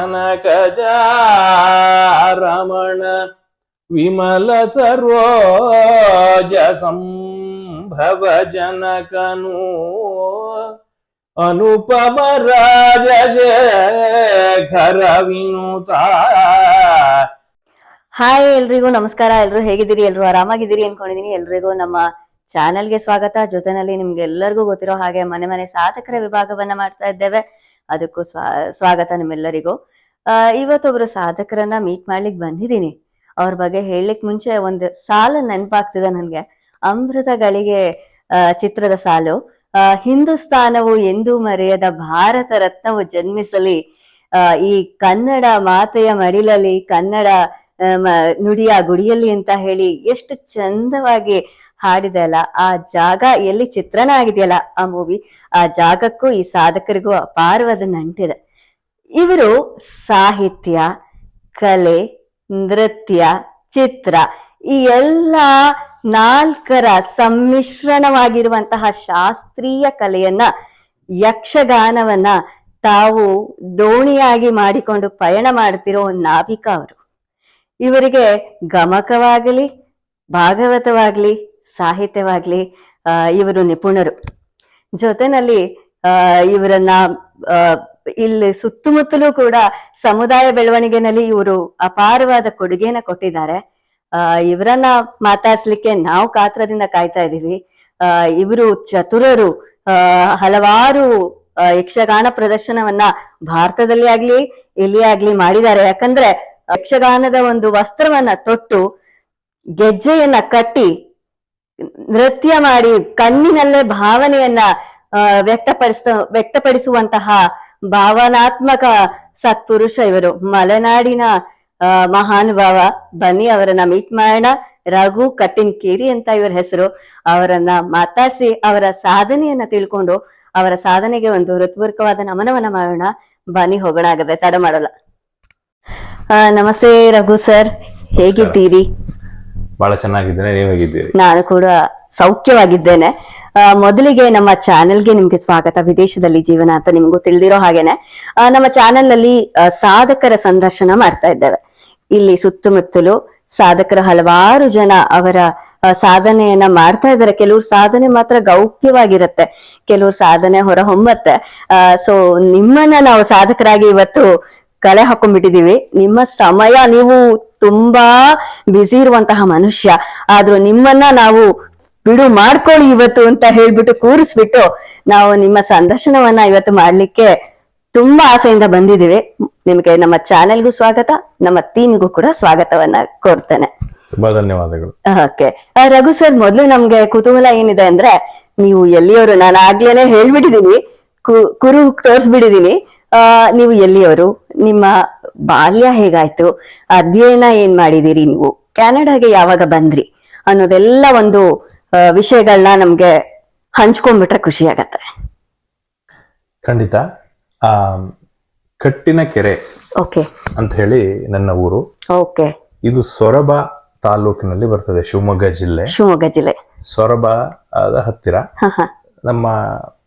ಕನಕಜ ರಮಣ ವಿಮಲ ಸರೋಜ ಸಂಭವ ಜನಕನು. ಅನುಪಮ ರಾಜ ಘರ ವಿನುತ. ಹಾಯ್ ಎಲ್ರಿಗೂ ನಮಸ್ಕಾರ. ಎಲ್ರು ಹೇಗಿದ್ದೀರಿ? ಎಲ್ರು ಆರಾಮಾಗಿದ್ದೀರಿ ಅನ್ಕೊಂಡಿದೀನಿ ಎಲ್ರಿಗೂ ನಮ್ಮ ಚಾನೆಲ್ಗೆ ಸ್ವಾಗತ. ಜೊತೆನಲ್ಲಿ ನಿಮ್ಗೆ ಎಲ್ಲರಿಗೂ ಗೊತ್ತಿರೋ ಹಾಗೆ ಮನೆ ಮನೆ ಸಾಧಕರ ವಿಭಾಗವನ್ನ ಮಾಡ್ತಾ ಇದ್ದೇವೆ. ಅದಕ್ಕೂ ಸ್ವಾ, ಸ್ವಾಗತ ನಿಮ್ಮೆಲ್ಲರಿಗೂ. ಇವತ್ತೊಬ್ರು ಸಾಧಕರನ್ನ ಮೀಟ್ ಮಾಡ್ಲಿಕ್ಕೆ ಬಂದಿದ್ದೀನಿ. ಅವ್ರ ಬಗ್ಗೆ ಹೇಳಲಿಕ್ಕೆ ಮುಂಚೆ ಒಂದು ಸಾಲ ನೆನಪಾಗ್ತಿದೆ ನನ್ಗೆ. ಅಮೃತಗಳಿಗೆ ಗಳಿಗೆ ಚಿತ್ರದ ಸಾಲು. ಹಿಂದೂಸ್ತಾನವು ಎಂದೂ ಮರೆಯದ ಭಾರತ ರತ್ನವು ಜನ್ಮಿಸಲಿ. ಈ ಕನ್ನಡ ಮಾತೆಯ ಮಡಿಲಲ್ಲಿ, ಕನ್ನಡ ನುಡಿಯ ಗುಡಿಯಲ್ಲಿ ಅಂತ ಹೇಳಿ ಎಷ್ಟು ಚಂದವಾಗಿ ಹಾಡಿದೆ ಅಲ್ಲ ಆ ಜಾಗ ಎಲ್ಲಿ ಚಿತ್ರಣ ಆಗಿದೆಯಲ್ಲ ಆ ಮೂವಿ ಆ ಜಾಗಕ್ಕೂ ಈ ಸಾಧಕರಿಗೂ ಅಪಾರವಾದ ನಂಟಿದೆ. ಇವರು ಸಾಹಿತ್ಯ, ಕಲೆ, ನೃತ್ಯ, ಚಿತ್ರ ಈ ಎಲ್ಲ ನಾಲ್ಕರ ಸಮ್ಮಿಶ್ರಣವಾಗಿರುವಂತಹ ಶಾಸ್ತ್ರೀಯ ಕಲೆಯನ್ನ ಯಕ್ಷಗಾನವನ್ನ ತಾವು ದೋಣಿಯಾಗಿ ಮಾಡಿಕೊಂಡು ಪಯಣ ಮಾಡ್ತಿರೋ ನಾವಿಕ ಅವರು. ಇವರಿಗೆ ಗಮಕವಾಗಲಿ, ಭಾಗವತವಾಗ್ಲಿ, ಸಾಹಿತ್ಯವಾಗ್ಲಿ ಇವರು ನಿಪುಣರು. ಜೊತೆನಲ್ಲಿ ಇವರನ್ನ ಇಲ್ಲಿ ಸುತ್ತಮುತ್ತಲೂ ಕೂಡ ಸಮುದಾಯ ಬೆಳವಣಿಗೆನಲ್ಲಿ ಇವರು ಅಪಾರವಾದ ಕೊಡುಗೆನ ಕೊಟ್ಟಿದ್ದಾರೆ. ಆ ಇವರನ್ನ ಮಾತಾಡ್ಸ್ಲಿಕ್ಕೆ ನಾವು ಕಾತ್ರದಿಂದ ಕಾಯ್ತಾ ಇದೀವಿ ಆ ಇವರು ಚತುರರು. ಅಹ್ ಹಲವಾರು ಯಕ್ಷಗಾನ ಪ್ರದರ್ಶನವನ್ನ ಭಾರತದಲ್ಲಿ ಆಗ್ಲಿ ಇಲ್ಲಿ ಆಗ್ಲಿ ಮಾಡಿದ್ದಾರೆ. ಯಾಕಂದ್ರೆ ಯಕ್ಷಗಾನದ ಒಂದು ವಸ್ತ್ರವನ್ನ ತೊಟ್ಟು ಗೆಜ್ಜೆಯನ್ನ ಕಟ್ಟಿ ನೃತ್ಯ ಮಾಡಿ ಕಣ್ಣಿನಲ್ಲೇ ಭಾವನೆಯನ್ನ ಆ, ವ್ಯಕ್ತಪಡಿಸ ವ್ಯಕ್ತಪಡಿಸುವಂತಹ ಭಾವನಾತ್ಮಕ ಸತ್ಪುರುಷ ಇವರು. ಮಲೆನಾಡಿನ ಮಹಾನುಭಾವ ಬನ್ನಿ ಅವರನ್ನ ಮೀಟ್ ಮಾಡೋಣ. ರಘು ಕಟ್ಟಿನ್ಕೇರಿ ಅಂತ ಇವ್ರ ಹೆಸರು. ಅವರನ್ನ ಮಾತಾಡ್ಸಿ ಅವರ ಸಾಧನೆಯನ್ನ ತಿಳ್ಕೊಂಡು ಅವರ ಸಾಧನೆಗೆ ಒಂದು ಹೃತ್ಪೂರ್ವಕವಾದ ನಮನವನ್ನ ಮಾಡೋಣ. ಬನ್ನಿ ಹೋಗೋಣ ಆಗದೆ ತಡ ಮಾಡಲ್ಲ. ನಮಸ್ತೆ ರಘು ಸರ್. ಹೇಗಿದ್ದೀರಿ? ಬಹಳ ಚೆನ್ನಾಗಿದ್ದೇನೆ ನಾನು ಕೂಡ ಸೌಖ್ಯವಾಗಿದ್ದೇನೆ. ಮೊದಲಿಗೆ ನಮ್ಮ ಚಾನೆಲ್ಗೆ ನಿಮ್ಗೆ ಸ್ವಾಗತ. ವಿದೇಶದಲ್ಲಿ ಜೀವನ ಅಂತ ನಿಮ್ಗೂ ತಿಳಿದಿರೋ ಹಾಗೇನೆ. ನಮ್ಮ ಚಾನೆಲ್ನಲ್ಲಿ ಸಾಧಕರ ಸಂದರ್ಶನ ಮಾಡ್ತಾ ಇದ್ದೇವೆ. ಇಲ್ಲಿ ಸುತ್ತಮುತ್ತಲು ಸಾಧಕರ ಹಲವಾರು ಜನ ಅವರ ಸಾಧನೆಯನ್ನ ಮಾಡ್ತಾ ಇದ್ದಾರೆ. ಕೆಲವ್ರು ಸಾಧನೆ ಮಾತ್ರ ಗೌಪ್ಯವಾಗಿರತ್ತೆ, ಕೆಲವ್ರು ಸಾಧನೆ ಹೊರ ಹೊಮ್ಮತ್ತೆ ಸೊ ನಿಮ್ಮನ್ನ ನಾವು ಸಾಧಕರಾಗಿ ಇವತ್ತು ಕಲೆ ಹಾಕೊಂಡ್ಬಿಟ್ಟಿದೀವಿ ನಿಮ್ಮ ಸಮಯ ನೀವು ತುಂಬಾ ಬ್ಯುಸಿ ಇರುವಂತಹ ಮನುಷ್ಯ. ಆದ್ರೂ ನಿಮ್ಮನ್ನ ನಾವು ಬಿಡು ಮಾಡ್ಕೊಳ್ಳಿ ಇವತ್ತು ಅಂತ ಹೇಳ್ಬಿಟ್ಟು ಕೂರಿಸ್ಬಿಟ್ಟು ನಾವು ನಿಮ್ಮ ಸಂದರ್ಶನವನ್ನ ಇವತ್ತು ಮಾಡ್ಲಿಕ್ಕೆ ತುಂಬಾ ಆಸೆಯಿಂದ ಬಂದಿದ್ದೀವಿ. ನಿಮಗೆ ನಮ್ಮ ಚಾನೆಲ್ಗೂ ಸ್ವಾಗತ ನಮ್ಮ ಟೀಮಿಗೂ ಕೂಡ ಸ್ವಾಗತವನ್ನ ಕೋರ್ತೇನೆ. ತುಂಬಾ ಧನ್ಯವಾದಗಳು. ಓಕೆ. ರಘು ಸರ್ ಮೊದ್ಲು ನಮ್ಗೆ ಕುತೂಹಲ ಏನಿದೆ ಅಂದ್ರೆ ನೀವು ಎಲ್ಲಿಯವರು ನಾನು ಆಗ್ಲೇನೆ ಹೇಳ್ಬಿಟ್ಟಿದೀನಿ ಕುರು ತೋರ್ಸ್ಬಿಟ್ಟಿದೀನಿ ಆ ನೀವು ಎಲ್ಲಿಯವರು ನಿಮ್ಮ ಬಾಲ್ಯ ಹೇಗಾಯ್ತು ಅಧ್ಯಯನ ಏನ್ ಮಾಡಿದಿರಿ ನೀವು ಕೆನಡಾಗೆ ಯಾವಾಗ ಬಂದ್ರಿ ಅನ್ನೋದೆಲ್ಲ ಒಂದು ವಿಷಯಗಳನ್ನ ನಮ್ಗೆ ಹಂಚ್ಕೊಂಡ್ಬಿಟ್ರೆ ಖುಷಿ ಆಗತ್ತೆ. ಖಂಡಿತ. ಆ ಕಟ್ಟಿನ ಕೆರೆ ಓಕೆ. ಅಂತ ಹೇಳಿ ನನ್ನ ಊರು. ಓಕೆ. ಇದು ಸೊರಬ ತಾಲೂಕಿನಲ್ಲಿ ಬರ್ತದೆ ಶಿವಮೊಗ್ಗ ಜಿಲ್ಲೆ. ಶಿವಮೊಗ್ಗ ಜಿಲ್ಲೆ. ಸೊರಬ ಹತ್ತಿರ. ನಮ್ಮ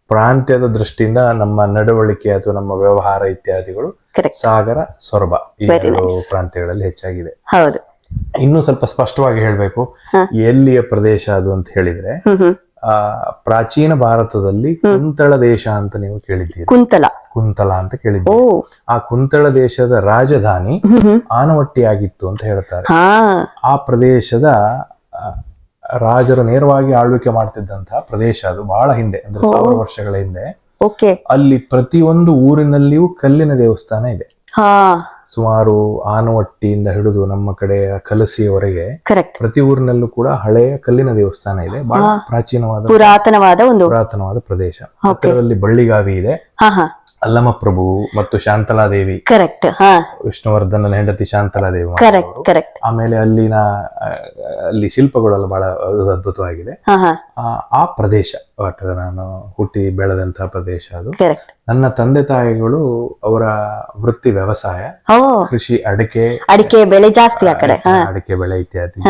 ಪ್ರಾಂತ್ಯದ ದೃಷ್ಟಿಯಿಂದ ನಮ್ಮ ನಡವಳಿಕೆ ಅಥವಾ ನಮ್ಮ ವ್ಯವಹಾರ ಇತ್ಯಾದಿಗಳು ಸಾಗರ ಸೊರಬ ಈ ಎರಡು ಪ್ರಾಂತ್ಯಗಳಲ್ಲಿ ಹೆಚ್ಚಾಗಿದೆ. ಹೌದು. ಇನ್ನು ಸ್ವಲ್ಪ ಸ್ಪಷ್ಟವಾಗಿ ಹೇಳಬೇಕು. ಎಲ್ಲಿಯ ಪ್ರದೇಶ ಅದು ಅಂತ ಹೇಳಿದ್ರೆ ಆ ಪ್ರಾಚೀನ ಭಾರತದಲ್ಲಿ ಕುಂತಳ ದೇಶ ಅಂತ ನೀವು ಕೇಳಿದ್ದೀರಿ. ಕುಂತಲ. ಕುಂತಲ ಅಂತ ಕೇಳಿದ್ದೀರಿ. ಆ ಕುಂತಳ ದೇಶದ ರಾಜಧಾನಿ ಹ್ಮ್ ಹ್ಮ್. ಆನವಟ್ಟಿ ಆಗಿತ್ತು ಅಂತ ಹೇಳ್ತಾರೆ. ಆ ಪ್ರದೇಶದ ರಾಜರು ನೇರವಾಗಿ ಆಳ್ವಿಕೆ ಮಾಡ್ತಿದ್ದಂತಹ ಪ್ರದೇಶ ಅದು ಬಹಳ ಹಿಂದೆ ಅಂದ್ರೆ ಸಾವಿರ ವರ್ಷಗಳ ಹಿಂದೆ. ಅಲ್ಲಿ ಪ್ರತಿಯೊಂದು ಊರಿನಲ್ಲಿಯೂ ಕಲ್ಲಿನ ದೇವಸ್ಥಾನ ಇದೆ. ಸುಮಾರು ಆನವಟ್ಟಿಯಿಂದ ಹಿಡಿದು ನಮ್ಮ ಕಡೆ ಕಲಸಿಯವರೆಗೆ ಕರೆಕ್ಟ್ ಪ್ರತಿ ಊರಿನಲ್ಲೂ ಕೂಡ ಹಳೆಯ ಕಲ್ಲಿನ ದೇವಸ್ಥಾನ ಇದೆ. ಬಹಳ ಪ್ರಾಚೀನವಾದ ಪುರಾತನವಾದ ಒಂದು ಪುರಾತನವಾದ ಪ್ರದೇಶ. ಹತ್ತಿರದಲ್ಲಿ ಬಳ್ಳಿಗಾವಿ ಇದೆ. ಅಲ್ಲಮಪ್ರಭು ಮತ್ತು ಶಾಂತಲಾದೇವಿ. ಕರೆಕ್ಟ್ ಹಾ. ವಿಷ್ಣುವರ್ಧನನ ಹೆಂಡತಿ ಶಾಂತಲಾದೇವಿ ಕರೆಕ್ಟ್ ಕರೆಕ್ಟ್ ಆಮೇಲೆ ಅಲ್ಲಿನ ಅಲ್ಲಿ ಶಿಲ್ಪಗಳೆಲ್ಲ ಬಹಳ ಅದ್ಭುತವಾಗಿದೆ. ಆ, ಪ್ರದೇಶ ನಾನು ಹುಟ್ಟಿ ಬೆಳೆದಂತಹ ಪ್ರದೇಶ ಅದು. ನನ್ನ ತಂದೆ ತಾಯಿಗಳು ಅವರ ವೃತ್ತಿ ವ್ಯವಸಾಯ ಕೃಷಿ ಅಡಿಕೆ. ಅಡಿಕೆ ಬೆಳೆ ಜಾಸ್ತಿ ಆ ಕಡೆ ಅಡಿಕೆ ಬೆಳೆ ಇತ್ಯಾದಿ.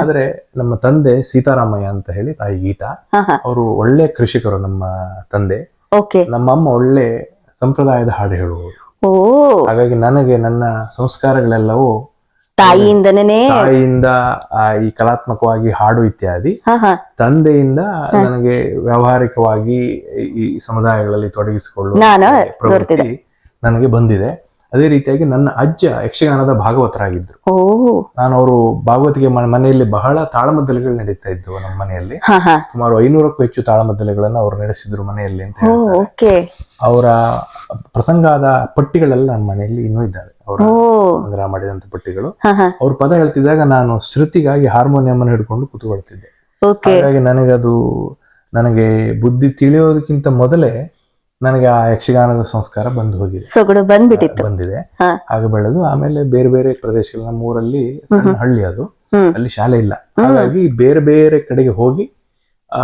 ಆದ್ರೆ ನಮ್ಮ ತಂದೆ ಸೀತಾರಾಮಯ್ಯ ಅಂತ ಹೇಳಿ ತಾಯಿ ಗೀತಾ ಅವರು ಒಳ್ಳೆ ಕೃಷಿಕರು ನಮ್ಮ ತಂದೆ. ಓಕೆ ನಮ್ಮಮ್ಮ ಒಳ್ಳೆ ಸಂಪ್ರದಾಯದ ಹಾಡು ಹೇಳುವುದು. ಓ. ಹಾಗಾಗಿ ನನಗೆ ನನ್ನ ಸಂಸ್ಕಾರಗಳೆಲ್ಲವೂ ತಾಯಿಯಿಂದನೇ ತಾಯಿಯಿಂದ ಆ, ಈ ಕಲಾತ್ಮಕವಾಗಿ ಹಾಡು ಇತ್ಯಾದಿ ಹಾ ಹಾ. ತಂದೆಯಿಂದ ನನಗೆ ವ್ಯಾವಹಾರಿಕವಾಗಿ ಈ ಸಮುದಾಯಗಳಲ್ಲಿ ತೊಡಗಿಸಿಕೊಳ್ಳುವ ನಾನು ಪ್ರವೃತ್ತಿ ನನಗೆ ಬಂದಿದೆ. ಅದೇ ರೀತಿಯಾಗಿ ನನ್ನ ಅಜ್ಜ ಯಕ್ಷಗಾನದ ಭಾಗವತರಾಗಿದ್ರು ನಾನು ಅವರು ಭಾಗವತಿಗೆ ಮನೆಯಲ್ಲಿ ಬಹಳ ತಾಳಮದ್ದಲೆಗಳು ನಡೀತಾ ಇದ್ವು ನಮ್ಮ ಮನೆಯಲ್ಲಿ. ಸುಮಾರು ಐನೂರಕ್ಕೂ ಹೆಚ್ಚು ತಾಳಮದ್ದಲೆಗಳನ್ನು ಅವರು ನಡೆಸಿದ್ರು ಮನೆಯಲ್ಲಿ ಅಂತ ಅವರ ಪ್ರಸಂಗಾದ ಪಟ್ಟಿಗಳೆಲ್ಲ ನಮ್ಮ ಮನೆಯಲ್ಲಿ ಇನ್ನೂ ಇದ್ದಾವೆ. ಅವರು ಸಂಗ್ರಹ ಮಾಡಿದಂತ ಪಟ್ಟಿಗಳು. ಅವ್ರ ಪದ ಹೇಳ್ತಿದ್ದಾಗ ನಾನು ಶ್ರುತಿಗಾಗಿ ಹಾರ್ಮೋನಿಯಂ ಅನ್ನು ಹಿಡ್ಕೊಂಡು ಕೂತ್ಕೊಳ್ತಿದ್ದೆ. ಹಾಗಾಗಿ ನನಗದು ಅದು ನನಗೆ ಬುದ್ಧಿ ತಿಳಿಯೋದಕ್ಕಿಂತ ಮೊದಲೇ ನನಗೆ ಆ ಯಕ್ಷಗಾನದ ಸಂಸ್ಕಾರ ಬಂದು ಹೋಗಿದೆ. ಸೊಗಡು ಬಂದ್ಬಿಟ್ಟಿತ್ತು. ಬಂದಿದೆ. ಆಗ ಬೆಳೆದು ಆಮೇಲೆ ಬೇರೆ ಬೇರೆ ಪ್ರದೇಶಗಳ ನಮ್ಮ ಊರಲ್ಲಿ ಹಳ್ಳಿ ಅದು. ಅಲ್ಲಿ ಶಾಲೆ ಇಲ್ಲ. ಹಾಗಾಗಿ ಬೇರೆ ಬೇರೆ ಕಡೆಗೆ ಹೋಗಿ ಆ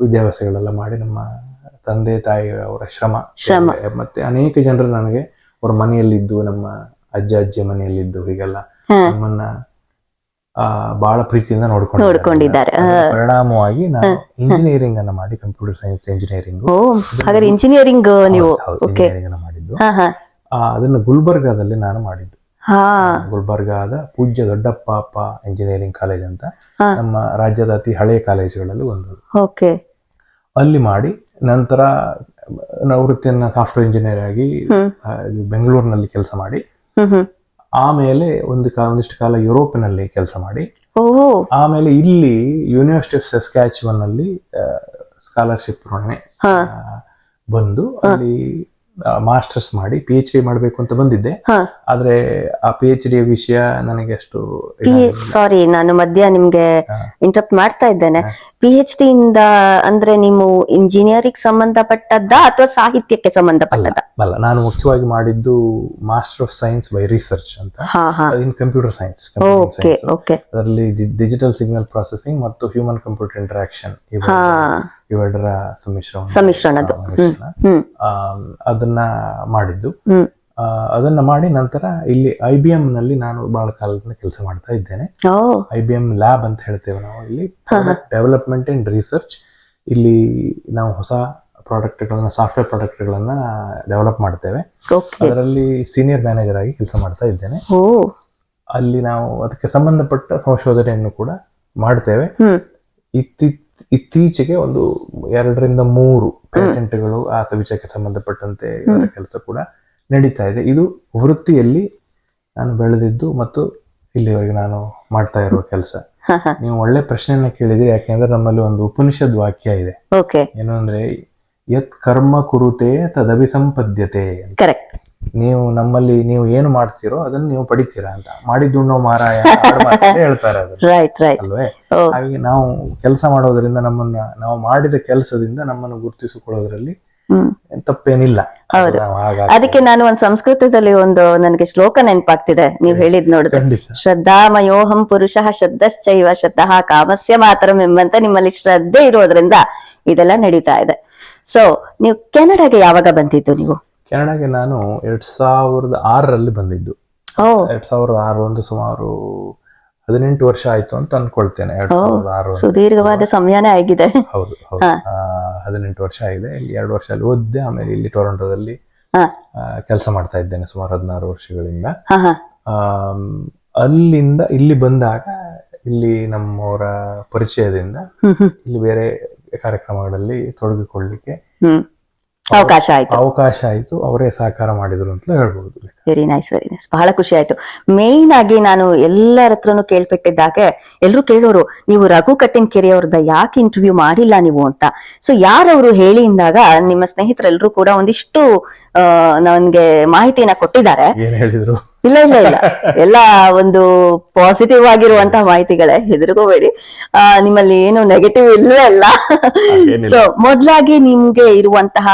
ವಿದ್ಯಾಭ್ಯಾಸಗಳೆಲ್ಲ ಮಾಡಿ ನಮ್ಮ ತಂದೆ ತಾಯಿ ಅವರ ಶ್ರಮ. ಮತ್ತೆ ಅನೇಕ ಜನರು ನನಗೆ ಅವ್ರ ಮನೆಯಲ್ಲಿದ್ದು ನಮ್ಮ ಅಜ್ಜ ಅಜ್ಜಿ ಮನೆಯಲ್ಲಿದ್ದು ಹೀಗೆಲ್ಲ. ನಮ್ಮನ್ನ ಬಹಳ ಪ್ರೀತಿಯಿಂದ ನೋಡ್ಕೊಂಡು ನೋಡ್ಕೊಂಡಿದ್ದಾರೆ. ಪರಿಣಾಮವಾಗಿ ನಾನು ಇಂಜಿನಿಯರಿಂಗ್ ಅನ್ನ ಮಾಡಿ ಕಂಪ್ಯೂಟರ್ ಸೈನ್ಸ್ ಇಂಜಿನಿಯರಿಂಗ್ ಹಾಗಾದ್ರೆ ಇಂಜಿನಿಯರಿಂಗ್ ನೀವು. ಇಂಜಿನಿಯರಿಂಗ್ ಮಾಡಿದ್ದು. ಅದನ್ನು ಗುಲ್ಬರ್ಗಾದಲ್ಲಿ ನಾನು ಮಾಡಿದ್ದು. ಗುಲ್ಬರ್ಗಾದ ಪೂಜ್ಯ ದೊಡ್ಡಪ್ಪ ಅಪ್ಪ ಇಂಜಿನಿಯರಿಂಗ್ ಕಾಲೇಜ್ ಅಂತ ನಮ್ಮ ರಾಜ್ಯದ ಅತಿ ಹಳೆಯ ಕಾಲೇಜುಗಳಲ್ಲಿ ಒಂದು. ಅಲ್ಲಿ ಮಾಡಿ ನಂತರ ವೃತ್ತಿಯನ್ನ ಸಾಫ್ಟ್ವೇರ್ ಇಂಜಿನಿಯರ್ ಆಗಿ ಬೆಂಗಳೂರಿನಲ್ಲಿ ಕೆಲಸ ಮಾಡಿ. ಆಮೇಲೆ ಒಂದು ಕಾ ಒಂದಿಷ್ಟು ಕಾಲ ಯುರೋಪಿನಲ್ಲಿ ಕೆಲಸ ಮಾಡಿ. ಆಮೇಲೆ ಇಲ್ಲಿ ಯೂನಿವರ್ಸಿಟಿ ಆಫ್ ಸಸ್ಕ್ಯಾಚುವನ್ ಅಲ್ಲಿ ಸ್ಕಾಲರ್ಶಿಪ್ ಬಂದು ಅಲ್ಲಿ ಮಾಸ್ಟರ್ಸ್ ಮಾಡಿ ಪಿ ಎಚ್ ಡಿ ಮಾಡಬೇಕು ಅಂತ ಬಂದಿದ್ದೆ. ಆದ್ರೆ ಆ ಪಿ ಎಚ್ ಡಿ ವಿಷಯ ನನಗೆ ಅಷ್ಟು ಸಾರಿ ನಾನು ಮಧ್ಯ ನಿಮ್ಗೆ. ಇಂಟರಪ್ಟ್ ಮಾಡ್ತಾ ಇದ್ದೇನೆ. ಪಿ ಎಚ್ ಡಿ ಇಂದ ಅಂದ್ರೆ ನೀವು ಇಂಜಿನಿಯರಿಂಗ್ ಸಂಬಂಧಪಟ್ಟದ್ದ ಅಥವಾ ಸಾಹಿತ್ಯಕ್ಕೆ ಸಂಬಂಧಪಟ್ಟದ ಅಲ್ಲ ನಾನು ಮುಖ್ಯವಾಗಿ ಮಾಡಿದ್ದು master of science by research ಅಂತ. In computer science okay okay ಅದರಲ್ಲಿ ಡಿಜಿಟಲ್ ಸಿಗ್ನಲ್ ಪ್ರೊಸೆಸಿಂಗ್ ಮತ್ತು ಹ್ಯೂಮನ್ ಕಂಪ್ಯೂಟರ್ ಇಂಟರಾಕ್ಷನ್ ಹಾ. ಇವೆರಡರ ಸಮ್ಮಿಶ್ರಣ. ಸಮ್ಮಿಶ್ರಣದ್ದು. ಅದನ್ನ ಮಾಡಿದ್ದು. ಅದನ್ನ ಮಾಡಿ ನಂತರ ಇಲ್ಲಿ ಐ ಬಿ ಎಂ ನಲ್ಲಿ ನಾನು ಬಹಳ ಕಾಲದಿಂದ ಕೆಲಸ ಮಾಡ್ತಾ ಇದ್ದೇನೆ. ಐ ಬಿ ಎಂ ಲ್ಯಾಬ್ ಅಂತ ಹೇಳ್ತೇವೆ ನಾವು ಇಲ್ಲಿ. Development and research. ಇಲ್ಲಿ ನಾವು ಹೊಸ ಪ್ರಾಡಕ್ಟ್ಗಳನ್ನ ಸಾಫ್ಟ್ವೇರ್ ಪ್ರಾಡಕ್ಟ್ಗಳನ್ನ ಡೆವಲಪ್ ಮಾಡ್ತೇವೆ. ಅದರಲ್ಲಿ ಸೀನಿಯರ್ ಮ್ಯಾನೇಜರ್ ಆಗಿ ಕೆಲಸ ಮಾಡ್ತಾ ಇದ್ದೇನೆ. ಅಲ್ಲಿ ನಾವು ಅದಕ್ಕೆ ಸಂಬಂಧಪಟ್ಟ ಸಂಶೋಧನೆಯನ್ನು ಕೂಡ ಮಾಡ್ತೇವೆ. ಇತ್ತಿ ಇತ್ತೀಚೆಗೆ ಒಂದು ಎರಡರಿಂದ ಮೂರು ಪೇಟೆಂಟ್ಗಳು ಆ ವಿಷಯಕ್ಕೆ ಸಂಬಂಧಪಟ್ಟಂತೆ ಇವರ ಕೆಲಸ ಕೂಡ ನಡೀತಾ ಇದೆ. ಇದು ವೃತ್ತಿಯಲ್ಲಿ ನಾನು ಬೆಳೆದಿದ್ದು ಮತ್ತು ಇಲ್ಲಿವರೆಗೆ ನಾನು ಮಾಡ್ತಾ ಇರುವ ಕೆಲಸ. ನೀವು ಒಳ್ಳೆ ಪ್ರಶ್ನೆಯನ್ನ ಕೇಳಿದ್ರಿ ಯಾಕೆಂದ್ರೆ ನಮ್ಮಲ್ಲಿ ಒಂದು ಉಪನಿಷದ್ ವಾಕ್ಯ ಇದೆ. ಏನು ಅಂದ್ರೆ ಯತ್ ಕರ್ಮ ಕುರುತೆ ತದಭಿಸಂಪದ್ಯತೆ. ಕರೆಕ್ಟ್ ನೀವು ನಮ್ಮಲ್ಲಿ ನೀವು ಏನು ಮಾಡ್ತೀರೋ ಅದನ್ನ ನೀವು ಪಡಿತೀರಾ ಅಂತ. ಮಾಡಿದ್ದುಣ್ಣೋ ಮಾರಾಯ ಹೇಳ್ತಾರೆ ರೈಟ್ ರೈಟ್ ಅಲ್ವೇ? ಹಾಗೆ ನಾವು ಕೆಲಸ ಮಾಡೋದ್ರಿಂದ ನಮ್ಮನ್ನ ನಾವು ಮಾಡಿದ ಕೆಲಸದಿಂದ ನಮ್ಮನ್ನು ಗುರುತಿಸಿಕೊಳ್ಳೋದ್ರಲ್ಲಿ ತಪ್ಪೇನಿಲ್ಲ. ಹೌದು. ಅದಕ್ಕೆ ನಾನು ಒಂದು ಸಂಸ್ಕೃತದಲ್ಲಿ ಒಂದು ನನಗೆ ಶ್ಲೋಕ ನೆನಪಾಗ್ತಿದೆ. ನೀವು ಹೇಳಿದ್ ನೋಡಿದ್ರೆ ಶ್ರದ್ಧಾ ಶ್ರದ್ಧಾಮಯೋಹಂ ಪುರುಷ ಶ್ರದ್ಧಶ್ಚೈವ ಶ್ರದ್ಧಾ ಕಾಮಸ್ಯ ಮಾತರಂ ಎಂಬಂತ ನಿಮ್ಮಲ್ಲಿ ಶ್ರದ್ಧೆ ಇರೋದ್ರಿಂದ ಇದೆಲ್ಲ ನಡೀತಾ ಇದೆ. ಸೊ ನೀವು ಕೆನಡಾಗೆ ಯಾವಾಗ ಬಂದಿದ್ದು ನೀವು? ಕೆನಡಾಗೆ ನಾನು ಎರಡ್ ಸಾವಿರದ ಆರರಲ್ಲಿ ಬಂದಿದ್ದು. ಎರಡ್ ಸಾವಿರದ ಆರು ಒಂದು ಸುಮಾರು ಹದಿನೆಂಟು ವರ್ಷ ಆಯ್ತು ಅಂತ ಅನ್ಕೊಳ್ತೇನೆ. ಎರಡ್ ಸಾವಿರದ ಆರು ಸುದೀರ್ಘವಾದ ಸಮಯನೇ ಆಗಿದೆ. ಹೌದು ಹೌದು. ಹದಿನೆಂಟು ವರ್ಷ ಆಗಿದೆ. ಇಲ್ಲಿ ಎರಡು ವರ್ಷ ಅಲ್ಲಿ ಓದಿದೆ ಆಮೇಲೆ ಇಲ್ಲಿ ಟೊರೊಂಟೊದಲ್ಲಿ ಕೆಲಸ ಮಾಡ್ತಾ ಇದ್ದೇನೆ ಸುಮಾರು ಹದಿನಾರು ವರ್ಷಗಳಿಂದ. ಅಲ್ಲಿಂದ ಇಲ್ಲಿ ಬಂದಾಗ ಇಲ್ಲಿ ನಮ್ಮವರ ಪರಿಚಯದಿಂದ ಇಲ್ಲಿ ಬೇರೆ ಕಾರ್ಯಕ್ರಮಗಳಲ್ಲಿ ತೊಡಗಿಕೊಳ್ಳಿಕ್ಕೆ ಅವಕಾಶ ಆಯ್ತು. ಅವಕಾಶ ಆಯ್ತು ಅವರೇ ಸಹಕಾರ ಮಾಡಿದ್ರು ಅಂತ ಹೇಳ್ಬಹುದು ವೆರಿ ನೈಸ್ ವೆರಿ ನೈಸ್ ಬಹಳ ಖುಷಿ ಆಯ್ತು. ಮೇನ್ ಆಗಿ ನಾನು ಎಲ್ಲರ ಹತ್ರನು ಕೇಳ್ಪಟ್ಟಿದ್ದಾಗೆ ಎಲ್ರು ಕೇಳೋರು ನೀವು ರಘು ಕಟ್ಟಿನ ಕೆರೆಯವ್ರದ ಯಾಕೆ ಇಂಟರ್ವ್ಯೂ ಮಾಡಿಲ್ಲ ನೀವು ಅಂತ? ಸೊ ಯಾರವರು ಹೇಳಿ ಇಂದಾಗ ನಿಮ್ಮ ಸ್ನೇಹಿತರೆಲ್ಲರೂ ಕೂಡ ಒಂದಿಷ್ಟು ನನಗೆ ನನ್ಗೆ ಮಾಹಿತಿಯನ್ನ ಕೊಟ್ಟಿದ್ದಾರೆ. ಏನ್ ಹೇಳಿದ್ರು? ಇಲ್ಲ ಇಲ್ಲ ಇಲ್ಲ. ಎಲ್ಲ ಒಂದು ಪಾಸಿಟಿವ್ ಆಗಿರುವಂತಹ ಮಾಹಿತಿಗಳೇ. ಹೆದರ್ಕೋಬೇಡಿ. ಆ ನಿಮ್ಮಲ್ಲಿ ಏನು ನೆಗೆಟಿವ್ ಇಲ್ಲವೇ ಇಲ್ಲ ಹಾಗೇನಿಲ್ಲ. ಸೊ ಮೊದ್ಲಾಗಿ ನಿಮ್ಗೆ ಇರುವಂತಹ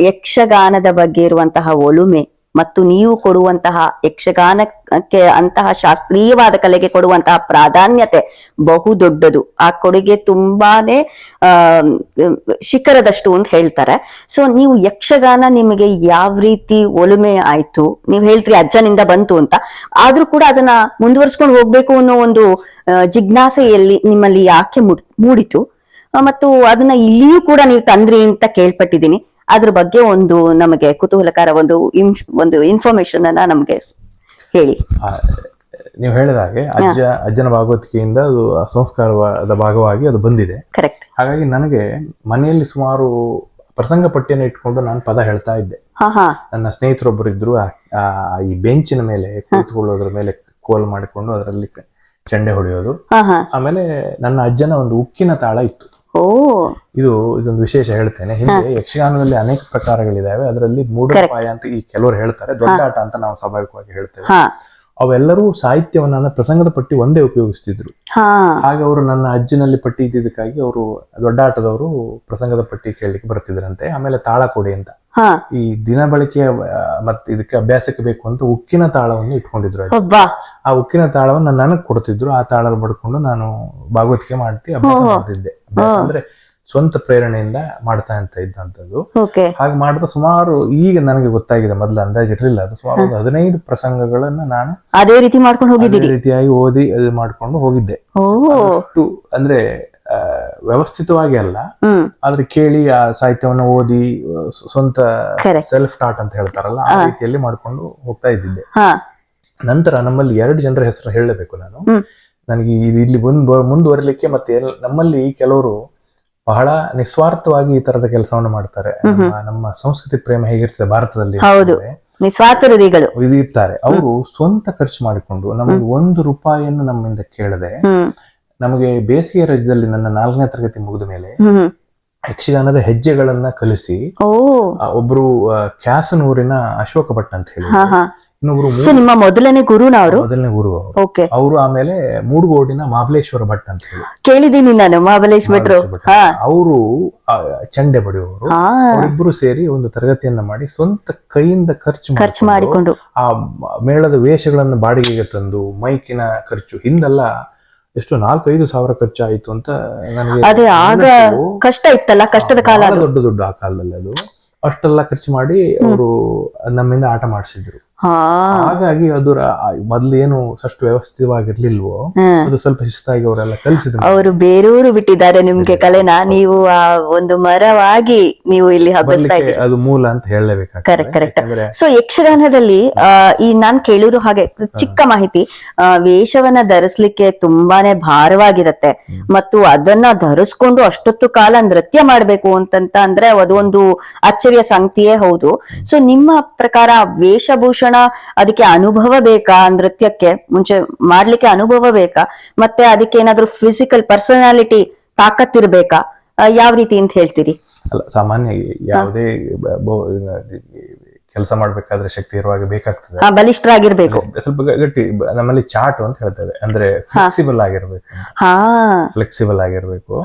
ಯಕ್ಷಗಾನದ ಬಗ್ಗೆ ಇರುವಂತಹ ಒಲುಮೆ ಮತ್ತು ನೀವು ಕೊಡುವಂತಹ ಯಕ್ಷಗಾನಕ್ಕೆ ಅಂತಹ ಶಾಸ್ತ್ರೀಯವಾದ ಕಲೆಗೆ ಕೊಡುವಂತಹ ಪ್ರಾಧಾನ್ಯತೆ ಬಹು ದೊಡ್ಡದು. ಆ ಕೊಡುಗೆ ತುಂಬಾನೇ, ಆ, ಶಿಖರದಷ್ಟು ಅಂತ ಹೇಳ್ತಾರೆ. ಸೊ ನೀವು ಯಕ್ಷಗಾನ ನಿಮಗೆ ಯಾವ ರೀತಿ ಒಲುಮೆ ಆಯ್ತು, ನೀವು ಹೇಳ್ತೀರಿ ಅಜ್ಜನಿಂದ ಬಂತು ಅಂತ, ಆದ್ರೂ ಕೂಡ ಅದನ್ನ ಮುಂದುವರ್ಸ್ಕೊಂಡು ಹೋಗ್ಬೇಕು ಅನ್ನೋ ಒಂದು ಜಿಜ್ಞಾಸೆಯಲ್ಲಿ ನಿಮ್ಮಲ್ಲಿ ಯಾಕೆ ಮೂಡ್- ಮೂಡಿತು. ಮತ್ತು ಅದನ್ನ ಇಲ್ಲಿಯೂ ಕೂಡ ನೀವು ತಂದ್ರಿ ಅಂತ ಕೇಳ್ಪಟ್ಟಿದ್ದೀನಿ. ಅದ್ರ ಬಗ್ಗೆ ಒಂದು ನಮಗೆ ಕುತೂಹಲಕರ ಒಂದು ಒಂದು ಇನ್ಫಾರ್ಮೇಶನ್ ಅನ್ನ ನಮಗೆ ಹೇಳಿ. ನೀವು ಹೇಳಿದ ಹಾಗೆ ಅಜ್ಜ ಅಜ್ಜನ ಭಾಗವತಿಕೆಯಿಂದ ಅದು ಆ ಸಂಸ್ಕಾರದ ಭಾಗವಾಗಿ ಅದು ಬಂದಿದೆ. ಕರೆಕ್ಟ್ ಹಾಗಾಗಿ ನನಗೆ ಮನೆಯಲ್ಲಿ ಸುಮಾರು ಪ್ರಸಂಗ ಪಟ್ಟಿಯನ್ನು ಇಟ್ಕೊಂಡು ನಾನು ಪದ ಹೇಳ್ತಾ ಇದ್ದೆ. ನನ್ನ ಸ್ನೇಹಿತರೊಬ್ಬರು ಇದ್ರು ಈ ಬೆಂಚಿನ ಮೇಲೆ ಕೂತ್ಕೊಳ್ಳೋದ್ರ ಮೇಲೆ ಕೋಲ್ ಮಾಡಿಕೊಂಡು ಅದರಲ್ಲಿ ಚಂಡೆ ಹೊಡೆಯೋದು. ಆಮೇಲೆ ನನ್ನ ಅಜ್ಜನ ಒಂದು ಉಕ್ಕಿನ ತಾಳ ಇತ್ತು. ಓ. ಇದು ಇದೊಂದು ವಿಶೇಷ ಹೇಳ್ತೇನೆ. ಹಿಂದೆ ಯಕ್ಷಗಾನದಲ್ಲಿ ಅನೇಕ ಪ್ರಕಾರಗಳಿದಾವೆ. ಅದರಲ್ಲಿ ಮೂಡಪಾಯ ಅಂತ ಈ ಕೆಲವರು ಹೇಳ್ತಾರೆ. ದೊಡ್ಡಾಟ ಅಂತ ನಾವು ಸ್ವಾಭಾವಿಕವಾಗಿ ಹೇಳ್ತೇವೆ. ಅವೆಲ್ಲರೂ ಸಾಹಿತ್ಯವನ್ನ ಪ್ರಸಂಗದ ಪಟ್ಟಿ ಒಂದೇ ಉಪಯೋಗಿಸ್ತಿದ್ರು. ಹಾಗೆ ಅವರು ನನ್ನ ಅಜ್ಜಿನಲ್ಲಿ ಪಟ್ಟಿ ಇದ್ದಿದ್ದಕ್ಕಾಗಿ ಅವರು ದೊಡ್ಡ ಆಟದವರು ಪ್ರಸಂಗದ ಪಟ್ಟಿ ಕೇಳಲಿಕ್ಕೆ ಬರ್ತಿದ್ರಂತೆ. ಆಮೇಲೆ ತಾಳ ಕೊಡಿ ಅಂತ. ಹಾ. ಈ ದಿನ ಬಳಕೆಯ ಮತ್ತೆ ಇದಕ್ಕೆ ಅಭ್ಯಾಸಕ್ಕೆ ಬೇಕು ಅಂತ ಉಕ್ಕಿನ ತಾಳವನ್ನು ಇಟ್ಕೊಂಡಿದ್ರು ಆ ಉಕ್ಕಿನ ತಾಳವನ್ನು ನನಗೆ ಕೊಡ್ತಿದ್ರು ಆ ತಾಳ ಬಡ್ಕೊಂಡು ನಾನು ಭಾಗವತಿಕೆ ಮಾಡ್ತಿ ಅಭ್ಯಾಸ ಮಾಡ್ತಿದ್ದೆ. ಅಭ್ಯಾಸ ಅಂದ್ರೆ ಸ್ವಂತ ಪ್ರೇರಣೆಯಿಂದ ಮಾಡ್ತಾ ಅಂತ ಇದ್ದಂಥದ್ದು. ಓಕೆ. ಹಾಗೆ ಮಾಡಿದ ಸುಮಾರು ಈಗ ನನಗೆ ಗೊತ್ತಾಗಿದೆ ಮೊದಲು ಅಂದಾಜು ಇರಲಿಲ್ಲ ಅದು ಸುಮಾರು ಒಂದು ಹದಿನೈದು ಪ್ರಸಂಗಗಳನ್ನ ನಾನು ಅದೇ ರೀತಿ ಮಾಡ್ಕೊಂಡು ಅದೇ ಹೋಗಿದ್ದೀರಿ ರೀತಿಯಾಗಿ ಓದಿ ಅದು ಮಾಡ್ಕೊಂಡು ಹೋಗಿದ್ದೆ. ಓ ಅಷ್ಟು ಅಂದ್ರೆ ವ್ಯವಸ್ಥಿತವಾಗಿ ಅಲ್ಲ. ಆದ್ರೆ ಕೇಳಿ ಆ ಸಾಹಿತ್ಯವನ್ನು ಓದಿ ಸ್ವಂತ ಸೆಲ್ಫ್ ಟಾಟ್ ಅಂತ ಹೇಳ್ತಾರಲ್ಲ ಆ ರೀತಿಯಲ್ಲಿ ಮಾಡ್ಕೊಂಡು ಹೋಗ್ತಾ ಇದ್ದಿದ್ದೆ. ನಂತರ ನಮ್ಮಲ್ಲಿ ಎರಡು ಜನರ ಹೆಸರು ಹೇಳಬೇಕು ನಾನು. ನನಗೆ ಇಲ್ಲಿ ಮುಂದ್ ಮುಂದುವರಿಲಿಕ್ಕೆ ಮತ್ತೆ ನಮ್ಮಲ್ಲಿ ಕೆಲವರು ಬಹಳ ನಿಸ್ವಾರ್ಥವಾಗಿ ಈ ತರದ ಕೆಲಸವನ್ನು ಮಾಡ್ತಾರೆ. ನಮ್ಮ ಸಂಸ್ಕೃತಿ ಪ್ರೇಮ ಹೇಗಿರ್ತದೆ ಭಾರತದಲ್ಲಿ ಇದು ಇರ್ತಾರೆ. ಅವರು ಸ್ವಂತ ಖರ್ಚು ಮಾಡಿಕೊಂಡು ನಮಗೆ ಒಂದು ರೂಪಾಯಿಯನ್ನು ನಮ್ಮಿಂದ ಕೇಳದೆ ನಮಗೆ ಬೇಸಿಗೆ ರಾಜ್ಯದಲ್ಲಿ ನನ್ನ ನಾಲ್ಕನೇ ತರಗತಿ ಮುಗಿದ ಮೇಲೆ ಯಕ್ಷಗಾನದ ಹೆಜ್ಜೆಗಳನ್ನ ಕಲಿಸಿ ಒಬ್ರು ಕ್ಯಾಸನೂರಿನ ಅಶೋಕ ಭಟ್ ಅಂತ ಹೇಳಿ. ಇನ್ನೊಬ್ರು ನಿಮ್ಮ ಮೊದಲನೇ ಗುರುನ ಅವರು? ಮೊದಲನೇ ಗುರು ಅವರು. ಆಮೇಲೆ ಮೂಡುಗೋಡಿನ ಮಹಾಬಲೇಶ್ವರ ಭಟ್ ಅಂತ ಹೇಳಿ. ಕೇಳಿದೀನಿ ನಾನು ಮಹಾಬಲೇಶ್ವರ ಅವರು ಚಂಡೆ ಬಡಿಯುವವರು. ಇಬ್ರು ಸೇರಿ ಒಂದು ತರಗತಿಯನ್ನ ಮಾಡಿ ಸ್ವಂತ ಕೈಯಿಂದ ಖರ್ಚು ಖರ್ಚು ಮಾಡಿಕೊಂಡು. ಆ ಮೇಳದ ವೇಷಗಳನ್ನು ಬಾಡಿಗೆಗೆ ತಂದು ಮೈಕಿನ ಖರ್ಚು ಹಿಂದೆಲ್ಲ ಎಷ್ಟು ನಾಲ್ಕೈದು ಸಾವಿರ ಖರ್ಚು ಆಯ್ತು ಅಂತ ನನಗೆ ಅದೇ ಆಗ ಕಷ್ಟ ಇತ್ತಲ್ಲ ಕಷ್ಟದ ಕಾಲ ದೊಡ್ಡ ದೊಡ್ಡ ಆ ಕಾಲದಲ್ಲಿ ಅದು. ಅಷ್ಟೆಲ್ಲ ಖರ್ಚು ಮಾಡಿ ಅವರು ನಮ್ಮಿಂದ ಆಟ ಮಾಡಿಸಿದ್ರು. ಹಾಗಾಗಿ ಅದರ ಮೊದ್ಲು ಏನು ಅಷ್ಟು ವ್ಯವಸ್ಥಿತವಾಗಿರ್ಲಿಲ್ವೋ ಅದು ಸ್ವಲ್ಪ ಶಿಸ್ತಾಗಿ ಅವರೆಲ್ಲ ಕಲಿಸಿದ್ರು. ಅವರು ಬೇರೂರು ಬಿಟ್ಟಿದ್ದಾರೆ ನಿಮ್ಗೆ ಕಲೆನ. ನೀವು ಆ ಒಂದು ಮರವಾಗಿ ನೀವು ಇಲ್ಲಿ ಹಬ್ಬಿಸ್ತಾ ಇದ್ದೀರಿ. ಅದು ಮೂಲ ಅಂತ ಹೇಳಲೇಬೇಕು ಕರೆಕ್ಟ್ ಕರೆಕ್ಟ್ ಸೊ ಯಕ್ಷಗಾನದಲ್ಲಿ ಈ ನಾನ್ ಕೇಳಿರೋ ಹಾಗೆ ಚಿಕ್ಕ ಮಾಹಿತಿ ವೇಷವನ್ನ ಧರಿಸ್ಲಿಕ್ಕೆ ತುಂಬಾನೇ ಭಾರವಾಗಿರತ್ತೆ. ಮತ್ತು ಅದನ್ನ ಧರಿಸ್ಕೊಂಡು ಅಷ್ಟೊತ್ತು ಕಾಲ ನೃತ್ಯ ಮಾಡ್ಬೇಕು ಅಂತಂತ ಅಂದ್ರೆ ಅದೊಂದು ಅಚ್ಚರಿಯ ಸಂಗತಿಯೇ ಹೌದು. ಸೊ ನಿಮ್ಮ ಪ್ರಕಾರ ವೇಷಭೂಷಣ ಅದಕ್ಕೆ ಅನುಭವ ಬೇಕಾ ನೃತ್ಯಕ್ಕೆ? ಮುಂಚೆ ಮಾಡ್ಲಿಕ್ಕೆ ಅನುಭವ ಬೇಕಾ? ಮತ್ತೆ ಅದಕ್ಕೆ ಏನಾದ್ರೂ ಫಿಸಿಕಲ್ ಪರ್ಸನಾಲಿಟಿ ತಾಕತ್ತಿರ್ಬೇಕಾ? ಯಾವ ರೀತಿ ಅಂತ ಹೇಳ್ತೀರಿ? ಅಲ್ಲ ಸಾಮಾನ್ಯ ಯಾವುದೇ ಕೆಲಸ ಮಾಡ್ಬೇಕಾದ್ರೆ ಶಕ್ತಿ ಇರುವಾಗ ಬೇಕಾಗ್ತದೆ. ಬಲಿಷ್ಠ ಬಲಿಷ್ಠರಾಗಿರ್ಬೇಕು. ಸ್ವಲ್ಪ ಗಟ್ಟಿ ನಮ್ಮಲ್ಲಿ ಚಾಟ್ ಅಂತ ಹೇಳ್ತೇವೆ. ಅಂದ್ರೆ ಫ್ಲೆಕ್ಸಿಬಲ್ ಆಗಿರ್ಬೇಕು. ಹಾ. ಫ್ಲೆಕ್ಸಿಬಲ್ ಆಗಿರ್ಬೇಕು.